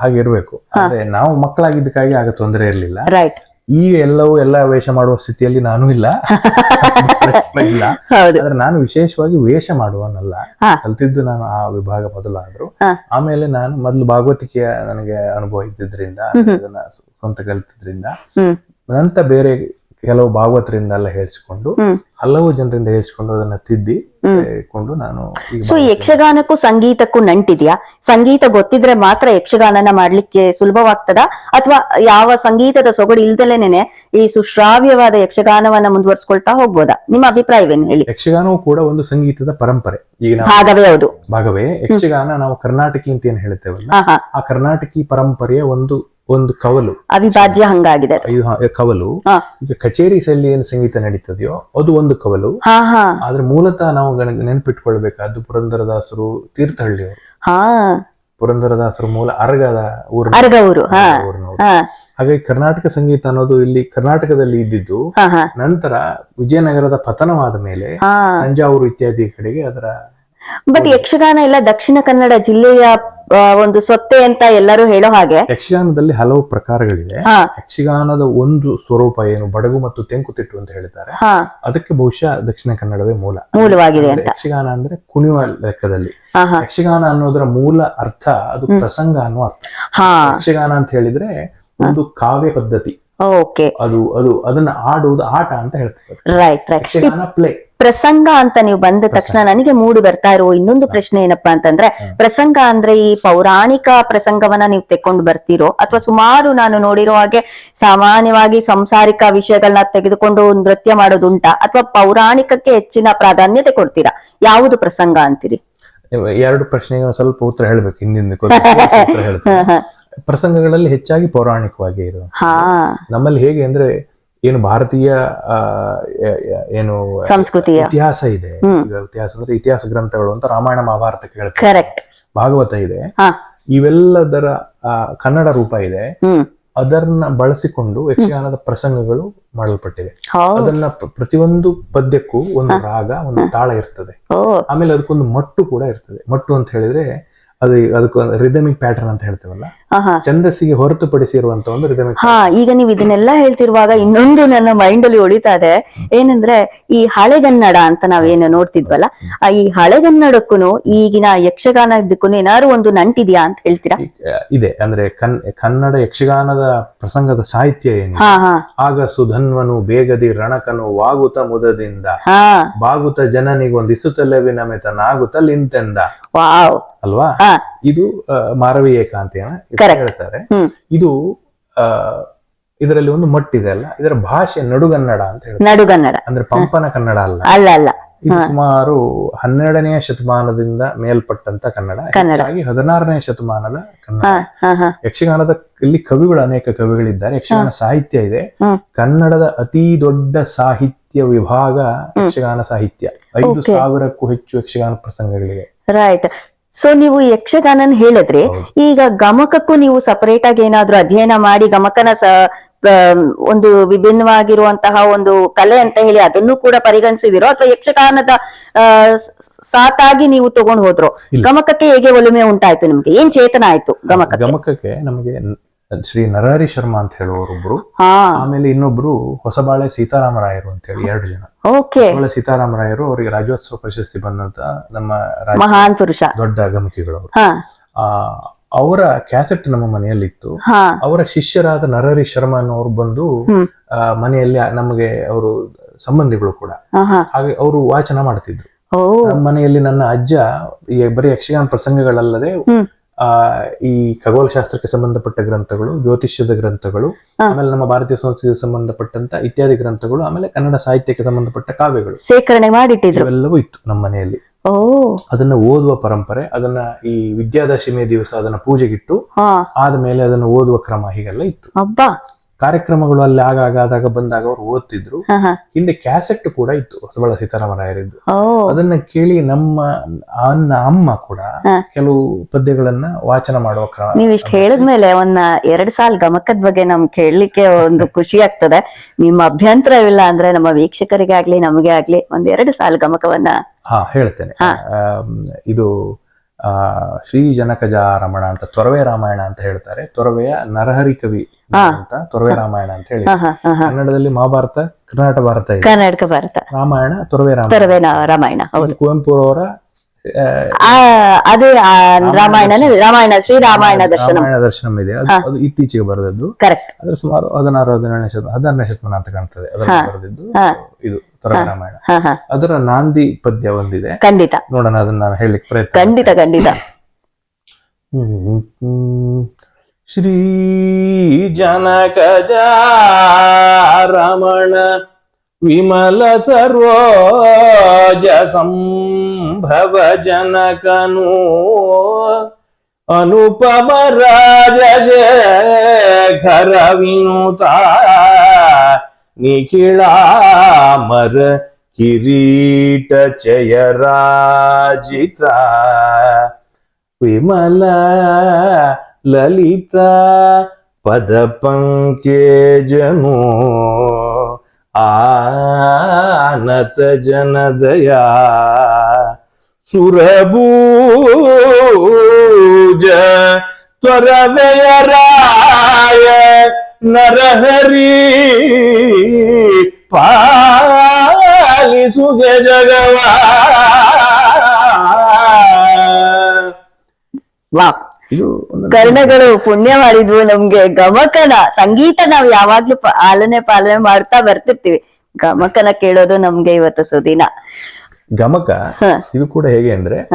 ಹಾಗಿರ್ಬೇಕು. ಅಂದ್ರೆ ನಾವು ಮಕ್ಕಳಾಗಿದ್ದಕ್ಕಾಗಿ ಆಗ ತೊಂದರೆ ಇರ್ಲಿಲ್ಲ. ರೈಟ್ ಈಗ ಎಲ್ಲವೂ ಎಲ್ಲ ವೇಷ ಮಾಡುವ ಸ್ಥಿತಿಯಲ್ಲಿ ನಾನು ಇಲ್ಲ. ಇಲ್ಲ ಆದ್ರೆ ನಾನು ವಿಶೇಷವಾಗಿ ವೇಷ ಮಾಡುವನಲ್ಲ. ಕಲ್ತಿದ್ದು ನಾನು ಆ ವಿಭಾಗ ಮೊದಲಾದ್ರು. ಆಮೇಲೆ ನಾನು ಮೊದಲು ಭಾಗವತಿಕೆಯ ನನಗೆ ಅನುಭವ ಇದ್ದಿದ್ರಿಂದ ಅದನ್ನ ಸ್ವಂತ ಕಲ್ತಿದ್ರಿಂದ ನಂತರ ಬೇರೆ ಕೆಲವು ಭಾಗವತರಿಂದ ಎಲ್ಲ ಹೇಳಿಸಿಕೊಂಡು ಹಲವು ಜನರಿಂದ ಹೇಳಿಸಿಕೊಂಡು ಅದನ್ನ ತಿದ್ದಿ. ಕೊಂಡು ನಾನು ಸೊ ಯಕ್ಷಗಾನಕ್ಕೂ ಸಂಗೀತಕ್ಕೂ ನಂಟಿದ್ಯಾ? ಸಂಗೀತ ಗೊತ್ತಿದ್ರೆ ಮಾತ್ರ ಯಕ್ಷಗಾನನ ಮಾಡ್ಲಿಕ್ಕೆ ಸುಲಭವಾಗ್ತದ? ಅಥವಾ ಯಾವ ಸಂಗೀತದ ಸೊಗಡು ಇಲ್ದಲೇನೆ ಈ ಸುಶ್ರಾವ್ಯವಾದ ಯಕ್ಷಗಾನವನ್ನ ಮುಂದುವರ್ಸ್ಕೊಳ್ತಾ ಹೋಗ್ಬೋದಾ? ನಿಮ್ಮ ಅಭಿಪ್ರಾಯವೇನು ಹೇಳಿ? ಯಕ್ಷಗಾನವು ಕೂಡ ಒಂದು ಸಂಗೀತದ ಪರಂಪರೆ. ಈಗ ಭಾಗವೇ ಹೌದು. ಭಾಗವೇ ಯಕ್ಷಗಾನ ನಾವು ಕರ್ನಾಟಕಿ ಅಂತ ಏನ್ ಹೇಳ್ತೇವಲ್ಲ ಆ ಕರ್ನಾಟಕಿ ಪರಂಪರೆಯ ಒಂದು ಒಂದು ಕವಲು. ಅವಿಭಾಜ್ಯ ಹಂಗಾಗಿದೆ. ಕವಲು. ಈಗ ಕಚೇರಿ ಶೈಲಿ ಏನು ಸಂಗೀತ ನಡೀತದೆಯೋ ಅದು ಒಂದು ಕವಲು. ಆದ್ರೆ ಮೂಲತಃ ನಾವು ನೆನ್ಪಿಟ್ಕೊಳ್ಬೇಕಾದ್ದು ಪುರಂದರದಾಸರು ತೀರ್ಥಹಳ್ಳಿಯವರು. ಹಾ. ಪುರಂದರದಾಸರು ಮೂಲ ಅರಗದ ಊರು ಅರ್ಗ ಊರು ಹಾಗಾಗಿ ಕರ್ನಾಟಕ ಸಂಗೀತ ಅನ್ನೋದು ಇಲ್ಲಿ ಕರ್ನಾಟಕದಲ್ಲಿ ಇದ್ದಿದ್ದು ನಂತರ ವಿಜಯನಗರದ ಪತನವಾದ ಮೇಲೆ ತಂಜಾವೂರು ಇತ್ಯಾದಿ ಕಡೆಗೆ ಅದರ ಬಟ್ ಯಕ್ಷಗಾನ ಎಲ್ಲ ದಕ್ಷಿಣ ಕನ್ನಡ ಜಿಲ್ಲೆಯ ಒಂದು ಸೊತ್ತೆ ಅಂತ ಎಲ್ಲರೂ ಹೇಳೋ ಹಾಗೆ. ಯಕ್ಷಗಾನದಲ್ಲಿ ಹಲವು ಪ್ರಕಾರಗಳಿವೆ. ಯಕ್ಷಗಾನದ ಒಂದು ಸ್ವರೂಪ ಏನು? ಬಡಗು ಮತ್ತು ತೆಂಕುತಿಟ್ಟು ಅಂತ ಹೇಳಿದ್ದಾರೆ ಹಾ. ಅದಕ್ಕೆ ಬಹುಶಃ ದಕ್ಷಿಣ ಕನ್ನಡವೇ ಮೂಲ. ಮೂಲವಾಗಿದೆ ಯಕ್ಷಗಾನ ಅಂದ್ರೆ ಕುಣಿಯುವ ಲೆಕ್ಕದಲ್ಲಿ. ಯಕ್ಷಗಾನ ಅನ್ನೋದರ ಮೂಲ ಅರ್ಥ ಅದು ಪ್ರಸಂಗ ಅನ್ನೋ ಅರ್ಥ. ಹಾ. ಯಕ್ಷಗಾನ ಅಂತ ಹೇಳಿದ್ರೆ ಒಂದು ಕಾವ್ಯ ಪದ್ಧತಿ. ಓಕೆ ಅದು ಅದು ಅದನ್ನ ಆಡುವುದು ಆಟ ಅಂತ ಹೇಳ್ತಾರೆ. ರೈಟ್ ರೈಟ್ ಪ್ಲೇ ಪ್ರಸಂಗ ಅಂತ ನೀವು ಬಂದ ತಕ್ಷಣ ನನಗೆ ಮೂಡಿ ಬರ್ತಾ ಇರೋ ಇನ್ನೊಂದು ಪ್ರಶ್ನೆ ಏನಪ್ಪಾ ಅಂತಂದ್ರೆ ಪ್ರಸಂಗ ಅಂದ್ರೆ ಈ ಪೌರಾಣಿಕ ಪ್ರಸಂಗವನ್ನ ನೀವು ತೆಕ್ಕೊಂಡು ಬರ್ತೀರೋ ಅಥವಾ ಸುಮಾರು ನಾನು ನೋಡಿರೋ ಹಾಗೆ ಸಾಮಾನ್ಯವಾಗಿ ಸಂಸಾರಿಕ ವಿಷಯಗಳನ್ನ ತೆಗೆದುಕೊಂಡು ನೃತ್ಯ ಮಾಡೋದುಂಟಾ ಅಥವಾ ಪೌರಾಣಿಕಕ್ಕೆ ಹೆಚ್ಚಿನ ಪ್ರಾಧಾನ್ಯತೆ ಕೊಡ್ತೀರಾ? ಯಾವುದು ಪ್ರಸಂಗ ಅಂತೀರಿ? ಎರಡು ಪ್ರಶ್ನೆಗೆ ಸ್ವಲ್ಪ ಉತ್ತರ ಹೇಳ್ಬೇಕು ಹಿಂದಿನ ಪ್ರಸಂಗಗಳಲ್ಲಿ ಹೆಚ್ಚಾಗಿ ಪೌರಾಣಿಕವಾಗಿ ಇರೋದು. ಹಾ. ನಮ್ಮಲ್ಲಿ ಹೇಗೆ ಅಂದ್ರೆ ಏನು ಭಾರತೀಯ ಏನು ಸಂಸ್ಕೃತಿಯ. ಇತಿಹಾಸ ಇದೆ. ಇತಿಹಾಸ ಅಂದ್ರೆ ಇತಿಹಾಸ ಗ್ರಂಥಗಳು ಅಂತ ರಾಮಾಯಣ ಮಹಾಭಾರತಕ್ಕೆ ಕೇಳ್ತಾರೆ ಕರೆಕ್ಟ್ ಭಾಗವತ ಇದೆ. ಇವೆಲ್ಲದರ ಕನ್ನಡ ರೂಪ ಇದೆ. ಅದನ್ನ ಬಳಸಿಕೊಂಡು ಯಕ್ಷಗಾನದ ಪ್ರಸಂಗಗಳು ಮಾಡಲ್ಪಟ್ಟಿವೆ. ಅದನ್ನ ಪ್ರ- ಪ್ರತಿಯೊಂದು ಪದ್ಯಕ್ಕೂ ಒಂದು ರಾಗ ಒಂದು ತಾಳ ಇರ್ತದೆ. ಆಮೇಲೆ ಅದಕ್ಕೊಂದು ಮಟ್ಟು ಕೂಡ ಇರ್ತದೆ. ಮಟ್ಟು ಅಂತ ಹೇಳಿದ್ರೆ ಅದು ಅದಕ್ಕೊಂದು ರಿದಮಿಕ್ ಪ್ಯಾಟರ್ನ್ ಅಂತ ಹೇಳ್ತೇವಲ್ಲ? ಛಂದಸ್ಸಿಗೆ ಹೊರತುಪಡಿಸಿರುವಂತ ಒಂದು ರಿದಮಿಕ್ ಹಾ ಈಗ ನೀವು ಇದನ್ನೆಲ್ಲ ಹೇಳ್ತಿರುವಾಗ ಇನ್ನೊಂದು ನನ್ನ ಮೈಂಡ್ ಅಲ್ಲಿ ಉಳಿತಾ ಇದೆ. ಏನಂದ್ರೆ ಈ ಹಳೆಗನ್ನಡ ಅಂತ ನಾವೇನು ನೋಡ್ತಿದ್ವಲ್ಲ ಆ ಈ ಹಳೆಗನ್ನಡಕ್ಕೂ ಈಗಿನ ಯಕ್ಷಗಾನದಕ್ಕೂ ಏನಾದ್ರು ಒಂದು ನಂಟಿದ್ಯಾ ಅಂತ ಹೇಳ್ತೀರಾ? ಇದೆ. ಅಂದ್ರೆ ಕನ್ ಕನ್ನಡ ಯಕ್ಷಗಾನದ ಪ್ರಸಂಗದ ಸಾಹಿತ್ಯ ಏನು? ಆಗ ಸುಧನ್ವನು ಬೇಗದಿ ರಣಕನು ವಾಗುತ ಮುದದಿಂದ. ಬಾಗುತ ಜನನಿಗೊಂದಿಸುತ್ತಲವಿನ ಮೆತ ನಾಗುತ್ತಲಿಂತೆಂದ ವಾವ್. ಅಲ್ವಾ? ಇದು ಮಾರವೀಯ ಕಾಂತಿ. ಹೇಳ್ತಾರೆ. ಇದು ಇದರಲ್ಲಿ ಒಂದು ಮಟ್ಟಿದೆ ಅಲ್ಲ ಇದರ ಭಾಷೆ ನಡುಗನ್ನಡ ಅಂತ ಹೇಳ್ತಾರೆ. ನಡುಗನ್ನಡ ಅಂದ್ರೆ ಪಂಪನ ಕನ್ನಡ ಅಲ್ಲ. ಅಲ್ಲ ಅಲ್ಲ. ಇದು ಸುಮಾರು ಹನ್ನೆರಡನೆಯ ಶತಮಾನದಿಂದ ಮೇಲ್ಪಟ್ಟಂತ ಕನ್ನಡ. ಹಾಗಾಗಿ ಹದಿನಾರನೇ ಶತಮಾನದ ಕನ್ನಡ. ಯಕ್ಷಗಾನದ ಇಲ್ಲಿ ಕವಿಗಳು ಅನೇಕ ಕವಿಗಳಿದ್ದಾರೆ. ಯಕ್ಷಗಾನ ಸಾಹಿತ್ಯ ಇದೆ. ಕನ್ನಡದ ಅತಿ ದೊಡ್ಡ ಸಾಹಿತ್ಯ ವಿಭಾಗ ಯಕ್ಷಗಾನ ಸಾಹಿತ್ಯ. ಐದು. ಸಾವಿರಕ್ಕೂ ಹೆಚ್ಚು ಯಕ್ಷಗಾನ ಪ್ರಸಂಗಗಳಿವೆ. ರೈಟ್ ಸೊ ನೀವು ಯಕ್ಷಗಾನನ್ ಹೇಳಿದ್ರೆ ಈಗ ಗಮಕಕ್ಕೂ ನೀವು ಸಪರೇಟ್ ಆಗಿ ಏನಾದ್ರೂ ಅಧ್ಯಯನ ಮಾಡಿ ಗಮಕನ ಸ ಒಂದು ವಿಭಿನ್ನವಾಗಿರುವಂತಹ ಒಂದು ಕಲೆ ಅಂತ ಹೇಳಿ ಅದನ್ನು ಕೂಡ ಪರಿಗಣಿಸಿದಿರೋ ಅಥವಾ ಯಕ್ಷಗಾನದ ಸಾತಾಗಿ ನೀವು ತಗೊಂಡು ಹೋದ್ರು ಗಮಕಕ್ಕೆ ಹೇಗೆ ಒಲುಮೆ ಉಂಟಾಯ್ತು ನಿಮ್ಗೆ? ಏನ್ ಚೇತನ ಆಯ್ತು ಗಮಕ ಗಮಕಕ್ಕೆ ನಮಗೆ ಶ್ರೀ ನರಹರಿ ಶರ್ಮಾ ಅಂತ ಹೇಳುವವರೊಬ್ರು. ಹಾ. ಆಮೇಲೆ ಇನ್ನೊಬ್ರು ಹೊಸಬಾಳೆ ಸೀತಾರಾಮರಾಯರು ಅಂತ ಹೇಳಿ ಎರಡು ಜನ. ಹೊಸಬಾಳೆ ಸೀತಾರಾಮರಾಯರು ಅವರಿಗೆ ರಾಜ್ಯೋತ್ಸವ ಪ್ರಶಸ್ತಿ ಬಂದಂತ ನಮ್ಮ ಮಹಾನ್ ಪುರುಷ. ದೊಡ್ಡ ಅಗಮಕಿಗಳು ಅವರು ಆ ಅವರ ಕ್ಯಾಸೆಟ್ ನಮ್ಮ ಮನೆಯಲ್ಲಿ ಇತ್ತು ಅವರ ಶಿಷ್ಯರಾದ ನರಹರಿ ಶರ್ಮಾ ಅನ್ನೋರು ಬಂದು ಆ, ಮನೆಯಲ್ಲಿ ನಮಗೆ ಅವರು ಸಂಬಂಧಿಗಳು ಕೂಡ. ಹಾಗೆ ಅವರು ವಾಚನ ಮಾಡ್ತಿದ್ರು. ನಮ್ಮ ಮನೆಯಲ್ಲಿ ನನ್ನ ಅಜ್ಜ ಈ ಬರೀ ಯಕ್ಷಗಾನ ಪ್ರಸಂಗಗಳಲ್ಲದೆ ಈ ಖಗೋಳಶಾಸ್ತ್ರಕ್ಕೆ ಸಂಬಂಧಪಟ್ಟ ಗ್ರಂಥಗಳು ಜ್ಯೋತಿಷ್ಯದ ಗ್ರಂಥಗಳು ಆಮೇಲೆ ನಮ್ಮ ಭಾರತೀಯ ಸಂಸ್ಕೃತಿಗೆ ಸಂಬಂಧಪಟ್ಟಂತ ಇತ್ಯಾದಿ ಗ್ರಂಥಗಳು ಆಮೇಲೆ ಕನ್ನಡ ಸಾಹಿತ್ಯಕ್ಕೆ ಸಂಬಂಧಪಟ್ಟ ಕಾವ್ಯಗಳು. ಸೇಕರಣೆ ಮಾಡಿಟ್ಟಿದ್ರು. ಎಲ್ಲವೂ ಇತ್ತು ನಮ್ಮ ಮನೆಯಲ್ಲಿ. ಓ. ಅದನ್ನ ಓದುವ ಪರಂಪರೆ ಅದನ್ನ ಈ ವಿದ್ಯಾದಶಮಿ ದಿವಸ ಅದನ್ನ ಪೂಜೆಗಿಟ್ಟು ಆದ್ಮೇಲೆ ಅದನ್ನ ಓದುವ ಕ್ರಮ ಹೀಗೆಲ್ಲ ಇತ್ತು. ಕಾರ್ಯಕ್ರಮಗಳು ಅಲ್ಲಿ ಆಗಾಗ ಆದಾಗ ಬಂದಾಗ ಅವರು ಓದ್ತಿದ್ರು. ಹಿಂದೆ ಕ್ಯಾಸೆಟ್ ಕೂಡ ಇತ್ತು ಹೊಸಬಳ ಸೀತಾರಾಮರಾಯರಿದ್ದು ಅದನ್ನ ಕೇಳಿ ನಮ್ಮ ಅನ್ನ ಅಮ್ಮ ಕೂಡ ಕೆಲವು ಪದ್ಯಗಳನ್ನ ವಾಚನ ಮಾಡುವ ಕ್ರಮ ನೀವು ಇಷ್ಟ ಹೇಳಿದ್ಮೇಲೆ ಒಂದ್ ಎರಡ್ ಸಾಲ ಗಮಕದ ಬಗ್ಗೆ ನಮ್ ಕೇಳಲಿಕ್ಕೆ ಒಂದು ಖುಷಿ ಆಗ್ತದೆ. ನಿಮ್ಮ ಅಭ್ಯಂತರವಿಲ್ಲ ಅಂದ್ರೆ ನಮ್ಮ ವೀಕ್ಷಕರಿಗೆ ಆಗ್ಲಿ ನಮಗೆ ಆಗ್ಲಿ ಒಂದ್ ಎರಡು ಸಾಲ ಗಮಕವನ್ನ ಹಾ ಹೇಳ್ತೇನೆ. ಇದು ಶ್ರೀ ಜನಕಜ ರಮಣ ಅಂತ ತೊರವೆ ರಾಮಾಯಣ ಅಂತ ಹೇಳ್ತಾರೆ. ತೊರವೆಯ ನರಹರಿ ಕವಿ ಅಂತ ತೊರವೆ ರಾಮಾಯಣ ಅಂತ ಹೇಳಿ ಕನ್ನಡದಲ್ಲಿ ಮಹಾಭಾರತ ಕರ್ನಾಟಕ ಭಾರತ ಇದೆ. ಕರ್ನಾಟಕ ಭಾರತ. ರಾಮಾಯಣ ತೊರವೆ ರಾಮಾಯಣ. ತೊರವೆ ರಾಮಾಯಣ ಹೌದು. ಕುವೆಂಪು ಅವರ ಆ ಅದೇ ರಾಮಾಯಣ ರಾಮಾಯಣ ಶ್ರೀ ರಾಮಾಯಣ ದರ್ಶನ. ರಾಮಾಯಣ ದರ್ಶನಂ ಇದೆ. ಅದು ಇತ್ತೀಚೆಗೆ ಬರೆದದ್ದು. ಕರೆಕ್ಟ್ ಅದ್ರ ಸುಮಾರು ಹದಿನಾರು ಹದಿನೇಳನೇ ಶತ ಹದಿನಾರನೇ ಶತಮಾನ ಅಂತ ಕಾಣ್ತದೆ. ಅದರಲ್ಲಿ ಬರೆದಿದ್ದು ಇದು. ರಾಮಾಯಣ ಅದರ ನಾಂದಿ ಪದ್ಯ ಒಂದಿದೆ. ಖಂಡಿತ. ನೋಡೋಣ ಅದನ್ನ ನಾನು ಹೇಳಲಿಕ್ಕೆ ಪ್ರಯತ್ನ ಖಂಡಿತ ಖಂಡಿತ. ಶ್ರೀ ಜನಕಜ ರಮಣ ವಿಮಲ ಸರೋಜ ಸಂಭವ ಜನಕನು ಅನುಪಮ ರಾಜ ಶೇಖರ ವಿನುತ ನಿಖಿಳಾಮರ ಕಿರೀಟ ಚಯರಾಜಿತ ವಿಮಲ ಲಲಿತ ಪದ ಪಂಕೇಜನು ಆನತ ಜನದಯ ಸುರಭೂಜ ತ್ವರವೆಯ ರಾಯ ನರಹರಿ ಪಾಲಿಸುಗೆ ಜಗವಾ. ವಾ. ಕರ್ಣಗಳು ಪುಣ್ಯ ಮಾಡಿದ್ವು ನಮ್ಗೆ ಗಮಕನ ಸಂಗೀತ ನಾವ್ ಯಾವಾಗ್ಲೂ ಪಾಲನೆ ಪಾಲನೆ ಮಾಡ್ತಾ ಬರ್ತಿರ್ತೀವಿ. ಗಮಕನ ಕೇಳೋದು ನಮ್ಗೆ ಇವತ್ತು ಸುದಿನ. ಗಮಕ ಇದು ಕೂಡ ಹೇಗೆ ಅಂದ್ರೆ.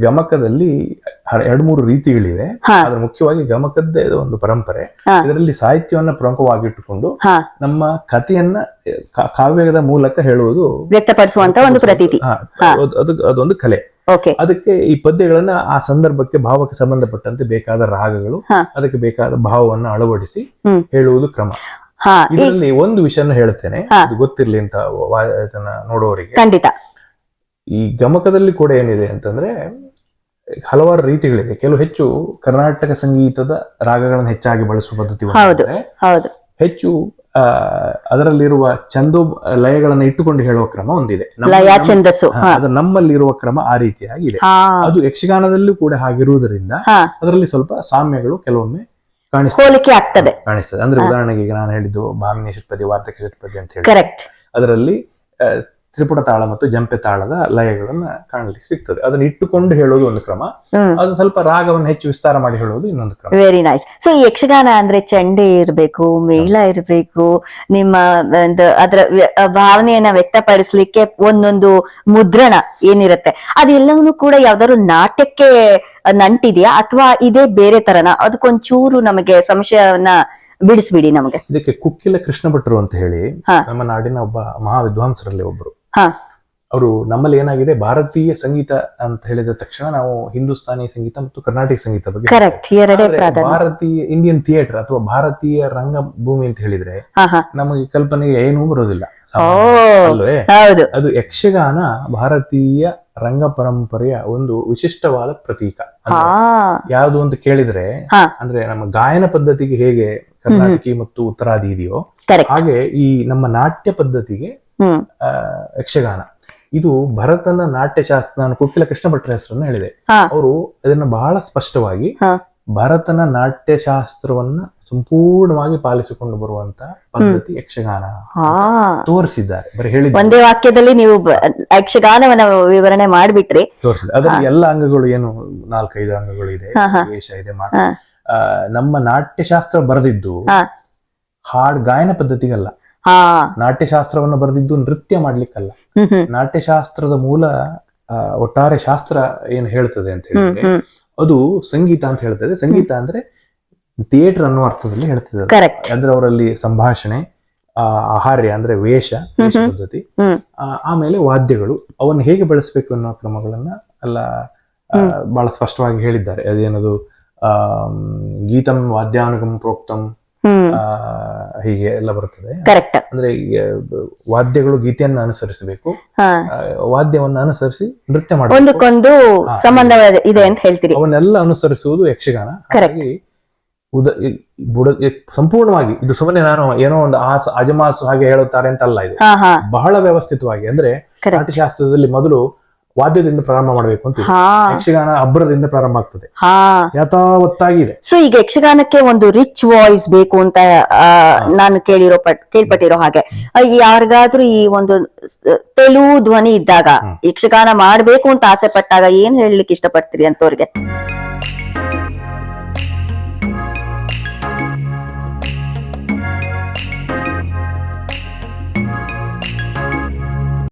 ಗಮಕದಲ್ಲಿ ಎರಡು ಮೂರು ರೀತಿಗಳಿವೆ. ಆದ್ರೆ ಮುಖ್ಯವಾಗಿ ಗಮಕದ್ದೇ ಒಂದು ಪರಂಪರೆ. ಇದರಲ್ಲಿ ಸಾಹಿತ್ಯವನ್ನ ಪ್ರಮುಖವಾಗಿಟ್ಟುಕೊಂಡು ನಮ್ಮ ಕಥೆಯನ್ನ ಕಾವ್ಯದ ಮೂಲಕ ಹೇಳುವುದು ವ್ಯಕ್ತಪಡಿಸುವಂತ ಒಂದು ಪ್ರತೀತಿ. ಅದೊಂದು ಕಲೆ. ಅದಕ್ಕೆ ಈ ಪದ್ಯಗಳನ್ನ ಆ ಸಂದರ್ಭಕ್ಕೆ ಭಾವಕ್ಕೆ ಸಂಬಂಧಪಟ್ಟಂತೆ ಬೇಕಾದ ರಾಗಗಳು ಅದಕ್ಕೆ ಬೇಕಾದ ಭಾವವನ್ನು ಅಳವಡಿಸಿ ಹೇಳುವುದು ಕ್ರಮ. ಇದರಲ್ಲಿ ಒಂದು ವಿಷಯನ ಹೇಳ್ತೇನೆ ಗೊತ್ತಿರ್ಲಿ ಅಂತ ನೋಡುವವರಿಗೆ ಖಂಡಿತ. ಈ ಗಮಕದಲ್ಲಿ ಕೂಡ ಏನಿದೆ ಅಂತಂದ್ರೆ ಹಲವಾರು ರೀತಿಗಳಿದೆ. ಕೆಲವು ಹೆಚ್ಚು ಕರ್ನಾಟಕ ಸಂಗೀತದ ರಾಗಗಳನ್ನು ಹೆಚ್ಚಾಗಿ ಬಳಸುವ ಪದ್ಧತಿ ಹೌದು. ಹೆಚ್ಚು ಆ ಅದರಲ್ಲಿರುವ ಚಂದೋ ಲಯಗಳನ್ನು ಇಟ್ಟುಕೊಂಡು ಹೇಳುವ ಕ್ರಮ ಒಂದಿದೆ. ನಮ್ಮ- ಲಯ ನಮ್ಮ- ಛಂದಸ್ಸು ಹಾ, ಹಾ. ಅದು ನಮ್ಮಲ್ಲಿರುವ ಕ್ರಮ ಆ ರೀತಿಯಾಗಿದೆ. ಅದು ಯಕ್ಷಗಾನದಲ್ಲೂ ಕೂಡ ಹಾಗಿರುವುದರಿಂದ ಅದರಲ್ಲಿ ಸ್ವಲ್ಪ ಸಾಮ್ಯಗಳು ಕೆಲವೊಮ್ಮೆ ಕಾಣಿಸ್ತದೆ ಹೋಲಿಕೆ ಆಗ್ತದೆ. ಕಾಣಿಸ್ತದೆ. ಅಂದ್ರೆ ಉದಾಹರಣೆಗೆ ಈಗ ನಾನು ಹೇಳಿದ್ದು ಭಾಮಿನಿ ಷಟ್ಪದಿ ವಾರ್ತಕ ಷಟ್ಪದಿ ಅಂತ ಹೇಳಿ. ಅದರಲ್ಲಿ ತ್ರಿಪುಟ ತಾಳ ಮತ್ತು ಜಂಪೆ ತಾಳದ ಲಯಗಳನ್ನ ಕಾಣಲಿಕ್ಕೆ ಸಿಗ್ತದೆ. ಅದನ್ನ ಇಟ್ಟುಕೊಂಡು ಹೇಳೋದು ಒಂದು ಕ್ರಮ. ಅದು ಸ್ವಲ್ಪ ರಾಗವನ್ನು ಹೆಚ್ಚು ವಿಸ್ತಾರ ಮಾಡಿ ಹೇಳೋದು ಇನ್ನೊಂದು ಕ್ರಮ. ವೆರಿ ನೈಸ್ ಸೊ ಈ ಯಕ್ಷಗಾನ ಅಂದ್ರೆ ಚಂಡೆ ಇರಬೇಕು ಮೇಳ ಇರಬೇಕು ನಿಮ್ಮ ಒಂದು ಅದರ ಭಾವನೆಯನ್ನ ವ್ಯಕ್ತಪಡಿಸ್ಲಿಕ್ಕೆ ಒಂದೊಂದು ಮುದ್ರಣ ಏನಿರುತ್ತೆ. ಅದೆಲ್ಲವನ್ನೂ ಕೂಡ ಯಾವ್ದಾದ್ರು ನಾಟ್ಯಕ್ಕೆ ನಂಟಿದೆಯಾ? ಅಥವಾ ಇದೇ ಬೇರೆ ತರನ? ಅದಕ್ಕೊಂಚೂರು ನಮಗೆ ಸಂಶಯವನ್ನ ಬಿಡಿಸ್ಬಿಡಿ ನಮಗೆ. ಇದಕ್ಕೆ ಕುಕ್ಕಿಲ ಕೃಷ್ಣ ಭಟ್ರು ಅಂತ ಹೇಳಿ ಹಾ. ನಮ್ಮ ನಾಡಿನ ಒಬ್ಬ ಮಹಾ ವಿದ್ವಾಂಸರಲ್ಲಿ ಒಬ್ರು. ಹಾ. ಅವರು ನಮ್ಮಲ್ಲಿ ಏನಾಗಿದೆ ಭಾರತೀಯ ಸಂಗೀತ ಅಂತ ಹೇಳಿದ ತಕ್ಷಣ ನಾವು ಹಿಂದೂಸ್ತಾನಿ ಸಂಗೀತ ಮತ್ತು ಕರ್ನಾಟಕ ಸಂಗೀತ ಬಗ್ಗೆ ಕರೆಕ್ಟ್ ಎರಡೇ ಆದ್ರೆ ಪ್ರಾಧಾನ್ಯ. ಭಾರತೀಯ ಇಂಡಿಯನ್ ಥಿಯೇಟರ್ ಅಥವಾ ಭಾರತೀಯ ರಂಗಭೂಮಿ ಅಂತ ಹೇಳಿದ್ರೆ ಹಾ ಹಾ. ನಮಗೆ ಕಲ್ಪನೆಗೆ ಏನೂ ಬರೋದಿಲ್ಲ. ಓ ಅಲ್ವೇ? ಹೌದು. ಅದು ಯಕ್ಷಗಾನ ಭಾರತೀಯ ರಂಗ ಪರಂಪರೆಯ ಒಂದು ವಿಶಿಷ್ಟವಾದ ಪ್ರತೀಕ. ಹಾ. ಯಾವುದು ಅಂತ ಕೇಳಿದ್ರೆ ಹಾ. ಅಂದ್ರೆ ನಮ್ಮ ಗಾಯನ ಪದ್ಧತಿಗೆ ಹೇಗೆ ಕರ್ನಾಟಕಿ ಮತ್ತು ಉತ್ತರಾದಿ ಇದೆಯೋ ಕರೆಕ್ಟ್ ಹಾಗೆ ಈ ನಮ್ಮ ನಾಟ್ಯ ಪದ್ಧತಿಗೆ ಯಕ್ಷಗಾನ. ಇದು ಭರತನ ನಾಟ್ಯಶಾಸ್ತ್ರ ನಾನು ಕುಕ್ಕಿಲ ಕೃಷ್ಣ ಭಟ್ರ ಹೆಸರನ್ನು ಹೇಳಿದೆ. ಅವರು ಅದನ್ನ ಬಹಳ ಸ್ಪಷ್ಟವಾಗಿ. ಭರತನ ನಾಟ್ಯಶಾಸ್ತ್ರವನ್ನ ಸಂಪೂರ್ಣವಾಗಿ ಪಾಲಿಸಿಕೊಂಡು ಬರುವಂತ ಪದ್ಧತಿ ಯಕ್ಷಗಾನ ತೋರಿಸಿದ್ದಾರೆ. ಬರೀ ಹೇಳಿದ ಒಂದೇ ವಾಕ್ಯದಲ್ಲಿ ನೀವು ಯಕ್ಷಗಾನವನ್ನ ವಿವರಣೆ ಮಾಡಿಬಿಟ್ರಿ. ತೋರಿಸಿದೆ. ಅದರಲ್ಲಿ ಎಲ್ಲ ಅಂಗಗಳು ಏನು? ನಾಲ್ಕೈದು ಅಂಗಗಳು ಇದೆ. ವೇಷ ಇದೆ ನಮ್ಮ ನಾಟ್ಯಶಾಸ್ತ್ರ ಬರೆದಿದ್ದು. ಹಾಡ್ ಗಾಯನ ಪದ್ಧತಿಗಲ್ಲ. ನಾಟ್ಯಶಾಸ್ತ್ರವನ್ನು ಬರೆದಿದ್ದು ನೃತ್ಯ ಮಾಡ್ಲಿಕ್ಕಲ್ಲ. ನಾಟ್ಯಶಾಸ್ತ್ರದ ಮೂಲ ಒಟ್ಟಾರೆ ಶಾಸ್ತ್ರ ಏನು ಹೇಳ್ತದೆ ಅಂತ ಹೇಳಿದ್ರೆ ಅದು ಸಂಗೀತ ಅಂತ ಹೇಳ್ತದೆ. ಸಂಗೀತ ಅಂದ್ರೆ ಥಿಯೇಟರ್ ಅನ್ನೋ ಅರ್ಥದಲ್ಲಿ ಹೇಳ್ತದೆ ಅಂದ್ರೆ ಅವರಲ್ಲಿ ಸಂಭಾಷಣೆ ಆ, ಆಹಾರ್ಯ ಅಂದ್ರೆ ವೇಷ ಪದ್ಧತಿ ಆಮೇಲೆ ವಾದ್ಯಗಳು. ಅವನ್ನ ಹೇಗೆ ಬಳಸಬೇಕು ಅನ್ನೋ ಕ್ರಮಗಳನ್ನ ಅಲ್ಲ. ಬಹಳ ಸ್ಪಷ್ಟವಾಗಿ ಹೇಳಿದ್ದಾರೆ. ಅದೇನದು ಆ ಗೀತಂ ವಾದ್ಯಾನುಗಂ ಪ್ರೋಕ್ತಂ ಹೀಗೆ ಎಲ್ಲ ಬರುತ್ತದೆ. ಕರೆಕ್ಟ್ ಅಂದ್ರೆ ವಾದ್ಯಗಳು ಗೀತೆಯನ್ನ ಅನುಸರಿಸಬೇಕು. ವಾದ್ಯವನ್ನ ಅನುಸರಿಸಿ ನೃತ್ಯ ಮಾಡಬೇಕು. ಒಂದಕ್ಕೊಂದು ಸಂಬಂಧ ಇದೆ ಅಂತ ಹೇಳ್ತೀರಿ. ಅವನ್ನೆಲ್ಲ ಅನುಸರಿಸುವುದು ಯಕ್ಷಗಾನ. ಹಾಗಾಗಿ ಉದ ಬುಡ ಸಂಪೂರ್ಣವಾಗಿ ಇದು ಸುಮ್ಮನೆ ನಾನು ಏನೋ ಒಂದು ಆಸ ಅಜಮಾಸು ಹಾಗೆ ಹೇಳುತ್ತಾರೆ ಅಂತ ಅಲ್ಲ ಇದು ಬಹಳ ವ್ಯವಸ್ಥಿತವಾಗಿ. ಅಂದ್ರೆ ನಾಟ್ಯಶಾಸ್ತ್ರದಲ್ಲಿ ಮೊದಲು ವಾದ್ಯದಿಂದ ಪ್ರಾರಂಭ ಮಾಡಬೇಕು ಅಂತ ಹಾ. ಯಕ್ಷಗಾನ ಅಬ್ಬರದಿಂದ ಪ್ರಾರಂಭ ಆಗ್ತದೆ. ಹಾ. ಯಥಾವತ್ತಾಗಿದೆ ಸೊ ಈಗ ಯಕ್ಷಗಾನಕ್ಕೆ ಒಂದು ರಿಚ್ ವಾಯ್ಸ್ ಬೇಕು ಅಂತ ಆ, ನಾನು ಕೇಳಿರೋ ಪಟ್ ಕೇಳ್ಪಟ್ಟಿರೋ ಹಾಗೆ. ಆ, ಯಾರಿಗಾದ್ರೂ ಈ ಒಂದು ತೆಲು ತೆಲುಗು ಧ್ವನಿ ಇದ್ದಾಗ ಯಕ್ಷಗಾನ ಮಾಡ್ಬೇಕು ಅಂತ ಆಸೆ ಪಟ್ಟಾಗ ಏನ್ ಹೇಳಲಿಕ್ಕೆ ಇಷ್ಟಪಡ್ತೀರಿ ಅಂತವ್ರಿಗೆ?